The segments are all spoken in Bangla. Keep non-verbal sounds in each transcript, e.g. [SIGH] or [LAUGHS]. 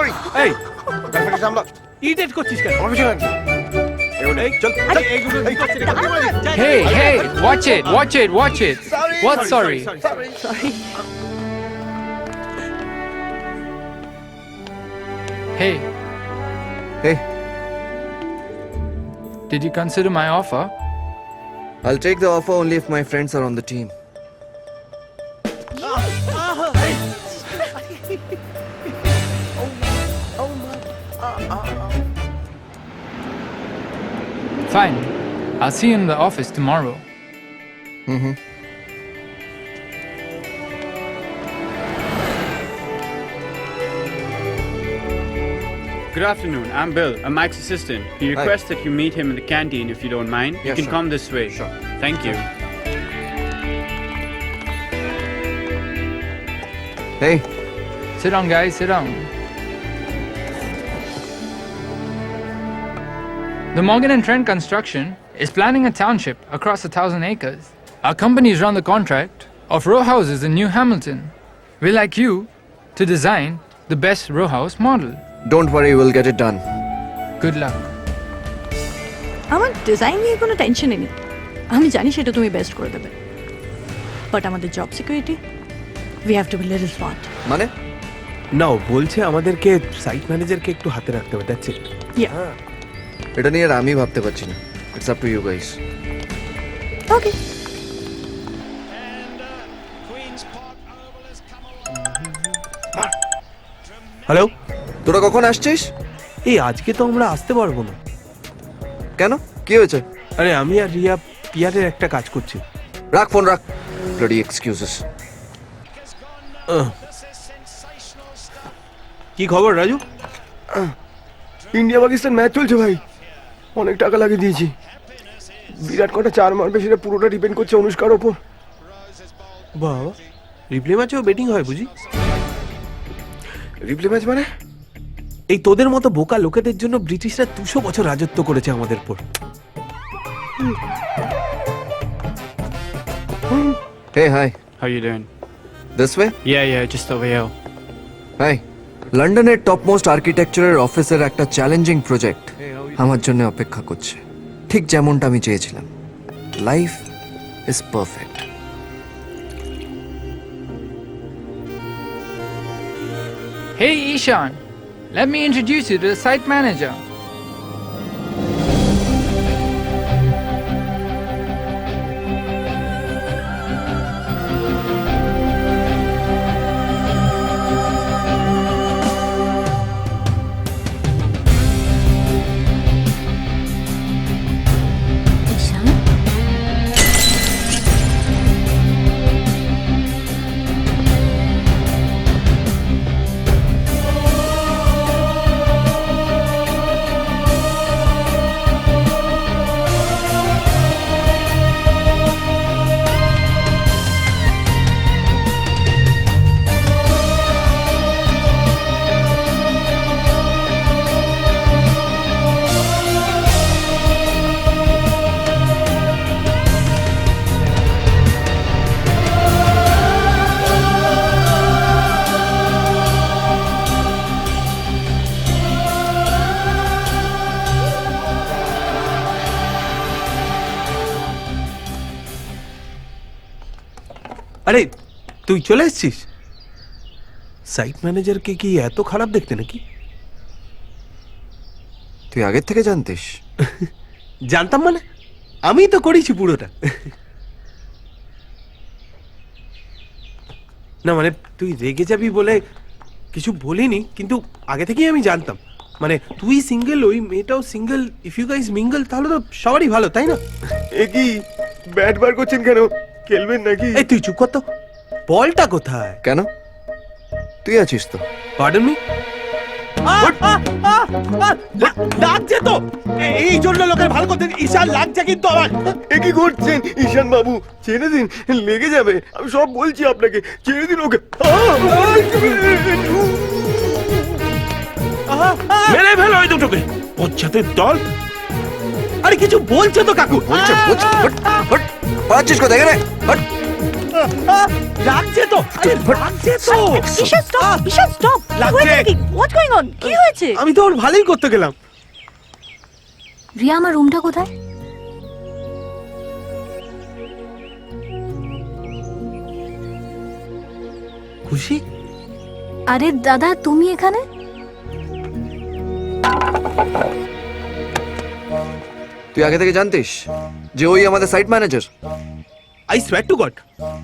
ওই এই গার্লফ্রেন্ড সামলা ইরিটেট করছিস কেন অফিসে লাগছে এই চল চল এইগুলো কি করছিস এখানে? Hey, hey, watch it, watch it, watch it. Sorry. What sorry? Sorry Hey, Hey, did you consider my offer? I'll take the offer only if my friends are on the team. Fine. I'll see you in the office tomorrow. Mm-hmm. Good afternoon. I'm Bill, a Mike's assistant. He requests that you meet him in the canteen if you don't mind. Yeah, you can sure. come this way. Sure. Thank you. Hey, Sit down, guys, sit down. The Morgan and Trent Construction is planning a township across a thousand acres. Our companies run the contract of row houses in New Hamilton. We like you to design the best row house model. don't worry, we'll get it done. Good luck. আমার ডিজাইন নিয়ে কোনো টেনশনই নেই আমি জানি সেটা তুমি বেস্ট করে দেবে বাট আমাদের job security we have to be little smart মানে না ও বলছে আমাদেরকে সাইট ম্যানেজারকে একটু হাতে রাখতে হবে দ্যাটস ইট ইয়া এটা নিয়ে আর আমি ভাবতে পারছি না। It's up to you guys okay hello তোরা কখন আসছিস? এই আজকে তো আমরা আসতে পারব না। কেন? কি হয়েছে? আরে আমি আর রিয়া পিয়ারের একটা কাজ করছি। রাখ ফোন রাখ। Bloody excuses ah. কি খবর রাজু? ইন্ডিয়া পাকিস্তান ম্যাচ চলছে ভাই। অনেক টাকা লাগিয়ে দিয়েছি। বিরাট কটা চার মারবে সেটা পুরোটা ডিপেন্ড করছে অনুষ্কার ওপর। বাবা রিপ্লে ম্যাচেও বেটিং হয় বুঝি? রিপ্লে ম্যাচ মানে? এই তোদের মতো বোকা লোকেদের জন্য ব্রিটিশরা দুশো বছর রাজত্ব করেছে আমাদের উপর। Hey hi How you doing? This way Yeah, yeah, just over here. Hi লন্ডনের টপ মোস্ট আর্কিটেকচারের অফিসের একটা চ্যালেঞ্জিং প্রজেক্ট আমার জন্য অপেক্ষা করছে ঠিক যেমনটা আমি চেয়েছিলাম life is perfect Hey, Ishan, let me introduce you to the site manager. আরে তুই চলে এসছিস? সাইট ম্যানেজারকে কি এত খারাপ দেখতে নাকি? তুই আগের থেকে জানতিস। [LAUGHS] জানতাম মানে? আমি তো করেছি পুরোটা। না মানে তুই রেগে যাবি বলে কিছু বলিনি কিন্তু আগে থেকেই আমি জানতাম। মানে তুই সিঙ্গেল ওই মেয়েটাও single if you guys mingle তাহলে তো সবারই ভালো তাই না? এ কি ব্যাট বার করছেন কেন? খেলবেন নাকি? এই তুই চুপ কর তো। বলটা কোথায়? কেন? তুই আছিস তো। পার্ডন মি লাগছে তো। এই জন্য লোকের ভালো করতে ঈশান লাগছে কিন্তু আমার এ কি করছেন? ঈশান বাবু ছেড়ে দিন লেগে যাবে। আমি সব বলছি আপনাকে ছেড়ে দিন ওকে। আহ! মেরে ফেলো ওই দুটোকে। পশ্চাতের দল আরে কিছু বলছো তো কাকু। বলছে বলছে হট হট পাচ্ছিস কোথায় এখানে হট লাগছে তো আরে লাগছে তো। ঈশান স্টপ ঈশান স্টপ লাগছে হোয়াটস গোইং অন কি হয়েছে? আমি তো ওর ভালোই করতে গেলাম। রিয়া আমার রুমটা কোথায়? খুশি? আরে দাদা তুমি এখানে? তুই আগে থেকে জানতিস যে ওই আমাদের site manager I swear to God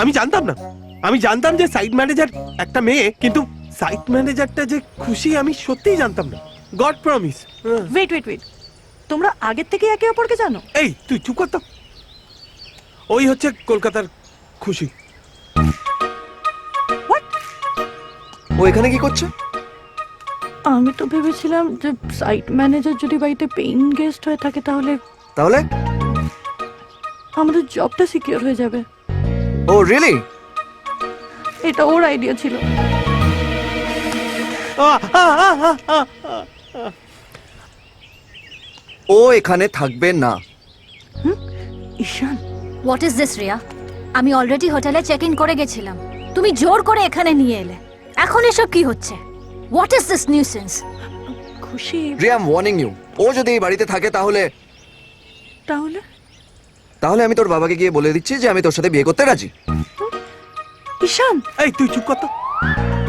আমি জানতাম না। আমি জানতাম যে সাইট ম্যানেজার একটা মেয়ে কিন্তু সাইট ম্যানেজারটা যে খুশি আমি সত্যিই জানতাম না। God promise wait wait wait তোমরা আগের থেকে একে অপরকে জানো? এই তুই চুপ কর তো। ওই হচ্ছে কলকাতার খুশি। ও এখানে কি করছে? আমি তো ভেবেছিলাম যে সাইট ম্যানেজার যদি বাড়িতে পেইন গেস্ট হয়ে থাকে তাহলে তাহলে? আমাদের জবটা সিকিউর হয়ে যাবে। ও রিয়েলি এটা ওর আইডিয়া ছিল। ও এখানে থাকবে না। Ishan. What is this Riya আমি অলরেডি হোটেলে চেক ইন করে গেছিলাম। তুমি জোর করে এখানে নিয়ে এলে। এখন এসব কি হচ্ছে? হোয়াট ইজ দিস নিউসেন্স খুশি। রিয়াম ওয়ার্নিং ইউ ও যদি এই বাড়িতে থাকে তাহলে তাহলে? তাহলে আমি তোর বাবাকে গিয়ে বলে দিচ্ছি যে আমি তোর সাথে বিয়ে করতে রাজি। ঈশান। এই তুই চুপ কর তো।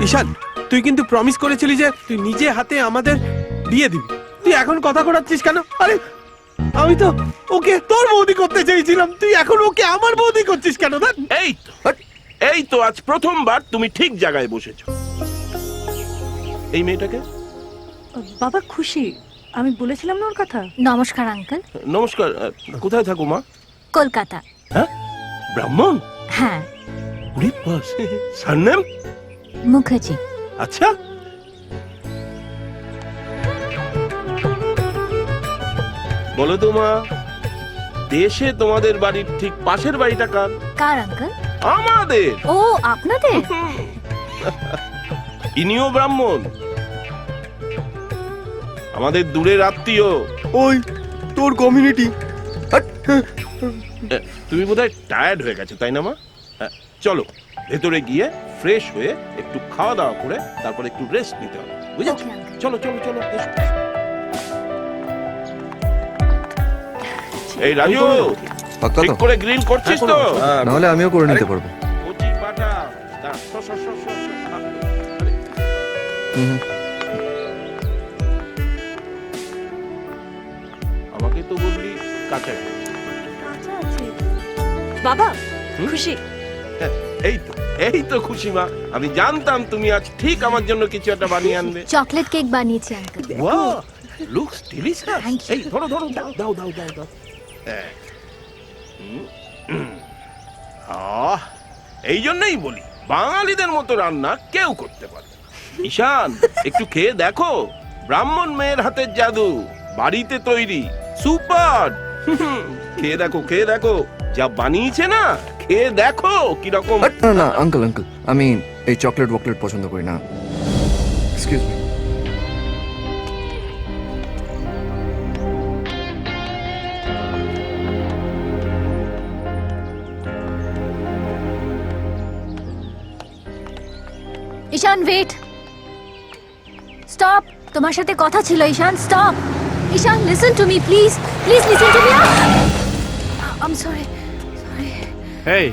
ঈশান তুই কিন্তু প্রমিস করেছিলি যে তুই নিজে হাতে আমাদের বিয়ে দিবি। তুই এখন কথা করাচ্ছিস কেন? আরে আমি তো ওকে তোর বৌদি করতে চেয়েছিলাম। তুই এখন ওকে আমার বৌদি করছিস কেন? দেখ এই তো। এই তো আজ প্রথমবার তুমি ঠিক জায়গায় বসেছো। এই মেয়েটাকে? বাবা খুশি। আমি বলেছিলাম না ওর কথা? নমস্কার আঙ্কেল। নমস্কার কোথায় থাকো মা? কলকাতা। হ্যাঁ? ব্রাহ্মণ? হ্যাঁ। সারনেম? মুখার্জি। আচ্ছা। বলো তো মা দেশে তোমাদের বাড়ির ঠিক পাশের বাড়িটা কার? কার আঙ্কেল? আমাদের। ও আপনাদের? [LAUGHS] ইনিও ব্রাহ্মণ। আমাদের দূরের আত্মীয় ওই তোর কমিউনিটি তুমি বোধহয় টায়ার্ড হয়ে গেছো তাই না মা? চলো ভেতরে গিয়ে ফ্রেশ হয়ে একটু খাওয়া দাওয়া করে তারপর একটু রেস্ট নিতে হবে বুঝেছ? চলো চলো চলো। এই রাজু ঠিক করে গ্রিল করছিস তো? নাহলে আমিও করে নিতে পারব। আমাকে তো বললি কাঁচা। বাবা খুশি? হ্যাঁ, এই তো এই তো খুশি মা। আমি জানতাম তুমি আজ ঠিক আমার জন্য কিছু একটা বানিয়ে আনবে। চকলেট কেক বানিয়েছি আঙ্কেল ওয়াও লুকস ডিলিশিয়াস. এই ধরো ধরো দাও দাও দাও দাও দাও। হ্যাঁ। আহ এই জন্যই বলি বাঙালিদের মতো রান্না কেউ করতে পারে। ঈশান একটু খেয়ে দেখো। ব্রাহ্মণ মেয়ের হাতের জাদু বাড়িতে তৈরি সুপার। খেয়ে দেখো খেয়ে দেখো যা বানিয়েছে না খেয়ে দেখো কীরকম। হাট, না না আঙ্কেল আঙ্কেল আমি এই চকলেট বকলেট পছন্দ করি না। Excuse me Ishan wait stop তোমার সাথে কথা ছিল Ishan. Stop Ishan listen to me please please listen to me I am sorry sorry Hey,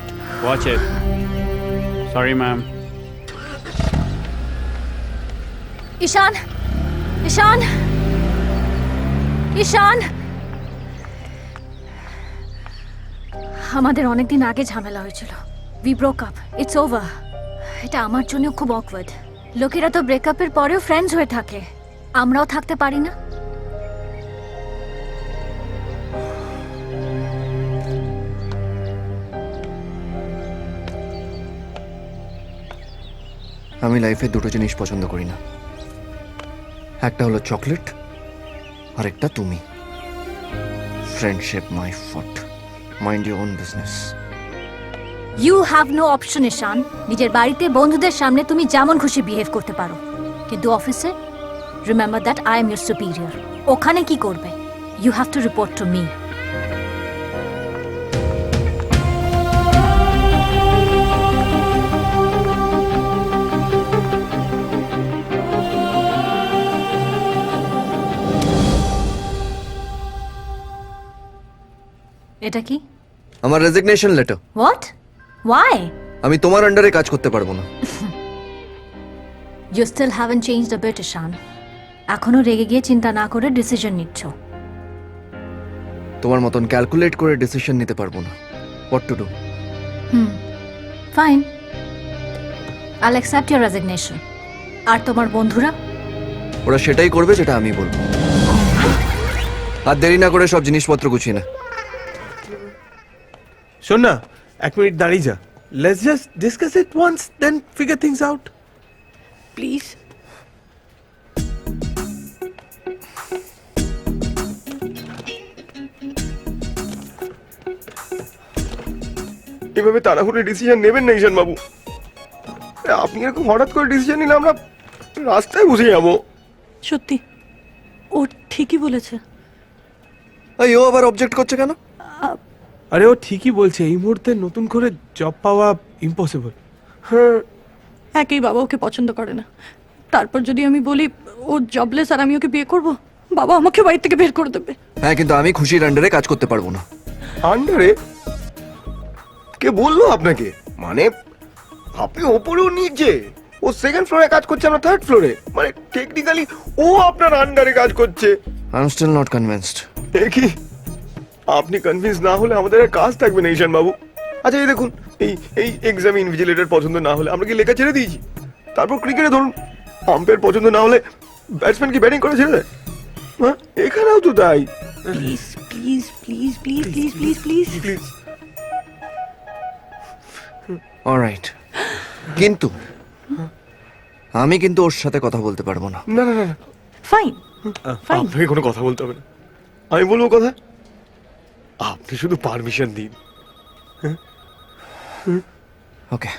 watch it. Sorry, ma'am. Ishan Ishan Ishan. আমাদের অনেকদিন আগে ঝামেলা হয়েছিল। We broke up it's over এটা আমার জন্য খুব অকওয়ার্ড লোকেরা তো ব্রেকআপের পরেও ফ্রেন্ডস হয়ে থাকে। আমরাও থাকতে পারি না। আমি লাইফে দুটো জিনিস পছন্দ করি না। একটা হলো চকলেট আর একটা তুমি। Friendship my foot mind your own business you have no option Ishan নিজের বাড়িতে বন্ধুদের সামনে তুমি যেমন খুশি বিহেভ করতে পারো। কিন্তু অফিসে remember that I am your superior ওখানে কি করবে? You have to report to me এটা কি? আমার রেজিগনেশন লেটার হোয়াট ওয়াই আমি তোমার আন্ডারে কাজ করতে পারব না। You still haven't change the bet Ishan এখনও রেগে গিয়ে চিন্তা না করে ডিসিশন নিচ্ছ। তোমার মতন ক্যালকুলেট করে ডিসিশন নিতে পারব না। What to do hmm fine I'll accept your resignation আর তোমার বন্ধুরা? ওরা সেটাই করবে যেটা আমি বলব। আর দেরি না করে সব জিনিসপত্র গুছিয়ে না। শোন না এক মিনিট দাঁড়িয়ে যা। Let's just discuss it once then figure things out please এভাবে তাড়াহুড়ো ডিসিশন নেবেন না ঈশান বাবু। আপনি এরকম হঠাৎ করে ডিসিশন নিলে আমরা রাস্তায় বসে যাব। সত্যি ও ঠিকই বলেছে। এই, ও আবার অবজেক্ট করছে কেন? আরে ও ঠিকই বলছে এই মুহূর্তে নতুন করে জব পাওয়া ইম্পসিবল হ্যাঁ একেই বাবা ওকে পছন্দ করে না। তারপর যদি আমি বলি ও জবলেস আর আমি ওকে বিয়ে করব? বাবা আমাকে বাড়ি থেকে বের করে দেবে। হ্যাঁ কিন্তু আমি খুশির আন্ডারে কাজ করতে পারব না। আন্ডারে কে বলল আপনাকে? মানে আপনি ওপরেও নিচে। ও সেকেন্ড ফ্লোরে কাজ করছে আমরা থার্ড ফ্লোরে মানে টেকনিক্যালি ও আপনার আন্ডারে কাজ করছে। I am still not convinced কি আপনি কনভিন্স না হলে আমাদের আর কাজ থাকবে না ঈশান বাবু। আচ্ছা এই দেখুন এই এই এক্সাম ইনভিজিলেটর পছন্দ না হলে আমরা কি লেখা ছেড়ে দিয়েছি? তারপর ক্রিকেটে ধরুন আম্পায়ার পছন্দ না হলে ব্যাটসম্যান কি ব্যাটিং করে ছেড়ে দেয়? হ্যাঁ এখানেও তো তাই। Please please please please please please please please alright কিন্তু আমি কিন্তু ওর সাথে কথা বলতে পারব না। না না না ফাইন ফাইন আপনাকে কোনো কথা বলতে হবে না। আমি বলব কথা? আপনি শুধু পারমিশন দিন। ওকে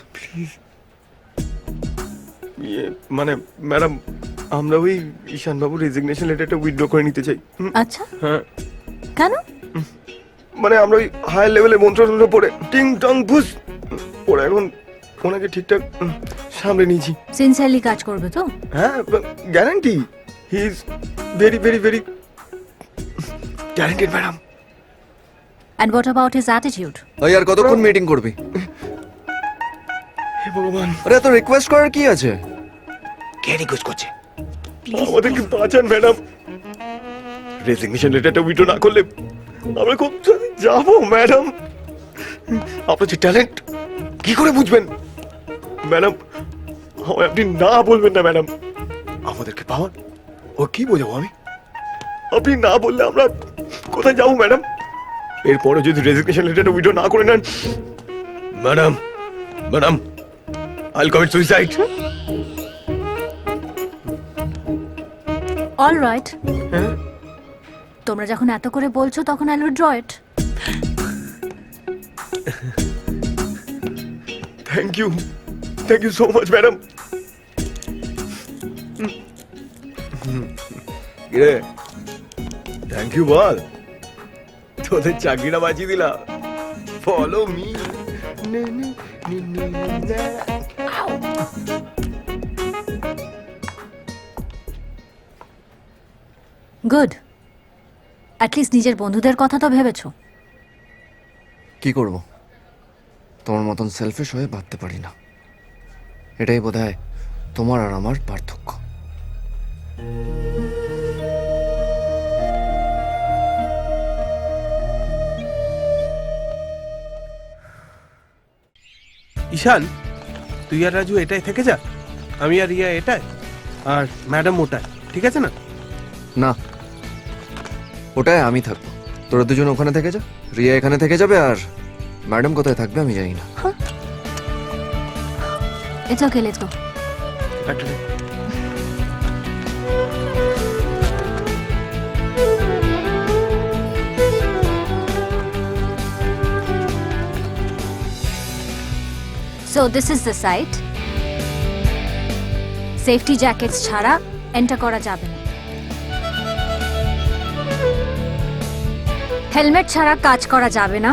ইয়ে মানে ম্যাডাম আমরা ওই ঈশানবাবুর রেজিগনেশন লেটারটা উইথড্র করে নিতে চাই। আচ্ছা। হ্যাঁ। কেন? মানে আমরা ওই হায়ার লেভেলে মন্ত্র টন্ত্র পড়ে টিং টং ফুস ওরা এখন ওনাকে ঠিকঠাক সামলে নিয়েছি। সিনসিয়ারলি কাজ করবে তো? হ্যাঁ guarantee he is very very very talented madam and what about his attitude ওই আর কতক্ষণ মিটিং করবি? হে ভগবান। আরে এত রিকোয়েস্ট করার কি আছে? আমাদেরকে বাঁচান ম্যাডাম রেজিগনেশন লেটারটা উইথড্র না করলে আমরা খুব যাব ম্যাডাম আপনার যে ট্যালেন্ট কি করে বুঝবেন? ম্যাডাম আমায় আপনি না বলবেন না ম্যাডাম আমাদেরকে পাওয়ান। ও কি বোঝাবো আমি? আপনি না বললে আমরা কোথায় যাব ম্যাডাম এরপরে যদি রেজিগনেশন লেটারটা উইথড্র না করে নেন madam madam I'll commit suicide all right তোমরা যখন এত করে বলছো তখন I withdraw it thank you thank you so much madam রে থ্যাংক ইউ বল তোদের চাকরিটা বাঁচিয়ে দিলাম। ফলো মি গুড অ্যাটলিস্ট নিজের বন্ধুদের কথা তো ভেবেছো। কি করব? তোমার মতন সেলফিশ হয়ে ভাবতে পারি না। এটাই বোধ হয় তোমার আর আমার পার্থক্য। ঈশান তুই আর রাজু এটাই থেকে যা আমি আর রিয়া এটাই আর ম্যাডাম ওটাই ঠিক আছে না? না ওটাই আমি থাকব। তোরা দুজন ওখানে থেকে যা রিয়া এখানে থেকে যাবে আর ম্যাডাম কোথায় থাকবে আমি জানি না। এটা ওকে লেটস গো একটা so this is the site safety jackets ছাড়া এন্টার করা যাবে না। হেলমেট ছাড়া কাজ করা যাবে না।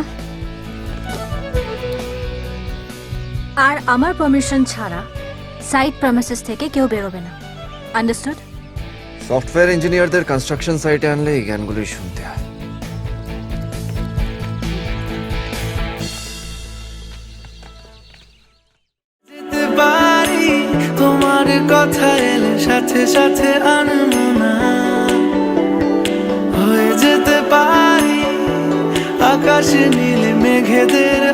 আর আমার পারমিশন ছাড়া সাইট প্রমিসেস থেকে কেউ বেরোবে না। আন্ডারস্টুড সফটওয়্যার ইঞ্জিনিয়ারদের কনস্ট্রাকশন সাইটে আনলে এই জ্ঞানগুলোই শুনতে হয়। সাথে সাথে আনমনা হয়ে যেতে পারি। আকাশে নীল মেঘেদের